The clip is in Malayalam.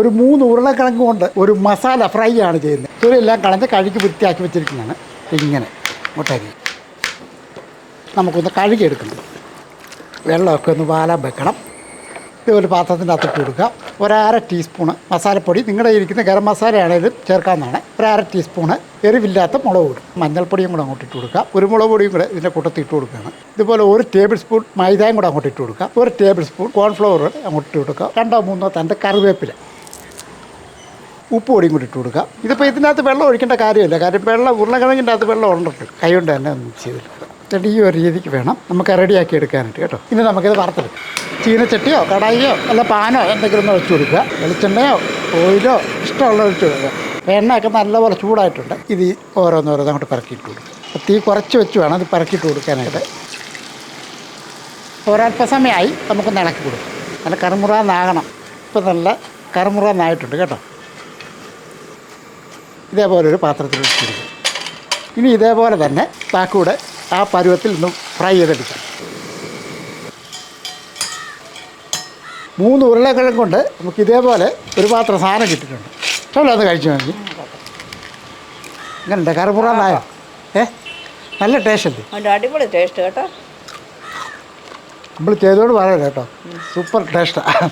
ഒരു മൂന്ന് ഉരുളക്കിഴങ്ങ് കൊണ്ട് ഒരു മസാല ഫ്രൈ ആണ് ചെയ്യുന്നത്. ഇതെല്ലാം കളഞ്ഞ് കഴുകി വൃത്തിയാക്കി വെച്ചിരിക്കുന്നതാണ്. ഇങ്ങനെ. മുട്ടരി നമുക്കൊന്ന് കഴുകിയെടുക്കണം. വെള്ളമൊക്കെ ഒന്ന് വാലാൻ വെക്കണം. ഇതുപോലെ പാത്രത്തിന്റെ അകത്തിട്ട് കൊടുക്കുക ഒരര ടീസ്പൂണ് മസാലപ്പൊടി. നിങ്ങളുടെ ഇരിക്കുന്ന ഗരം മസാലയാണെങ്കിലും ചേർക്കാവുന്നതാണ്. ഒരര ടീസ്പൂണ് എരിവില്ലാത്ത മുളക് പൊടി. മഞ്ഞൾപ്പൊടിയും കൂടെ അങ്ങോട്ട് ഇട്ട് കൊടുക്കുക കുരുമുളക് പൊടിയും കൂടെ ഇതിന്റെ കൂട്ടത്തിൽ ഇട്ട് കൊടുക്കുകയാണ്. ഇതുപോലെ ഒരു ടേബിൾ സ്പൂൺ മൈദയും കൂടെ അങ്ങോട്ട് ഇട്ട് കൊടുക്കുക ഒരു ടേബിൾ സ്പൂൺ കോൺഫ്ലവർ അങ്ങോട്ട് ഇട്ട് കൊടുക്കുക രണ്ടോ മൂന്നോ തന്റെ കറിവേപ്പില. ഉപ്പ് പൊടിയും കൂടി ഇട്ട് കൊടുക്കുക ഇതിപ്പോൾ ഇതിനകത്ത് വെള്ളം ഒഴിക്കേണ്ട കാര്യമില്ല. കാര്യം വെള്ളം ഉരുളക്കിഴങ്ങിന്റെ അകത്ത് വെള്ളം ഉണ്ടല്ലോ. കൈ കൊണ്ട് തന്നെ ഒന്ന് ചെയ്തെടുക്കുക ചെടി ഈ ഒരു രീതിക്ക് വേണം നമുക്ക് റെഡിയാക്കി എടുക്കാനായിട്ട് കേട്ടോ. ഇനി നമുക്കിത് വറുത്തെടുക്കാം. ചീനച്ചട്ടിയോ കടായിയോ അല്ല പാനോ എന്തെങ്കിലും ഒന്ന് വെച്ച് കൊടുക്കുക. വെളിച്ചെണ്ണയോ ഓയിലോ ഇഷ്ടമുള്ള ഒഴിച്ച് കൊടുക്കുക. എണ്ണയൊക്കെ നല്ലപോലെ ചൂടായിട്ടുണ്ട്. ഇത് ഓരോന്നോരോന്ന് അങ്ങോട്ട് പറക്കിയിട്ട് കൊടുക്കുക തീ കുറച്ച് വെച്ച് വേണം അത് പറക്കിയിട്ട് കൊടുക്കാനായിട്ട്. ഒരല്പസമയമായി നമുക്ക് ഇളക്കി കൊടുക്കും. നല്ല കറുമുറാന്നാകണം. ഇപ്പം നല്ല കറുമുറാന്നായിട്ടുണ്ട് കേട്ടോ. ഇതേപോലെ ഒരു പാത്രത്തിൽ വെച്ചിരിക്കും. ഇനി ഇതേപോലെ തന്നെ താക്കൂടെ ആ പരുവത്തിൽ നിന്നും ഫ്രൈ ചെയ്തെടുക്കാം. മൂന്ന് ഉരുളക്കിഴങ്ങ് കൊണ്ട് നമുക്ക് ഇതേപോലെ ഒരു പാത്രം സാധനം കിട്ടിയിട്ടുണ്ട്. ഇഷ്ടമല്ല അത് കഴിച്ചു നോക്കി. ഇങ്ങനെ കറുമുറാന്നായോ ഏ? നല്ല ടേസ്റ്റ് അല്ലേ? അടിപൊളി ടേസ്റ്റ് കേട്ടോ. നമ്മൾ ചെയ്തോട് പറയാം കേട്ടോ. സൂപ്പർ ടേസ്റ്റാണ്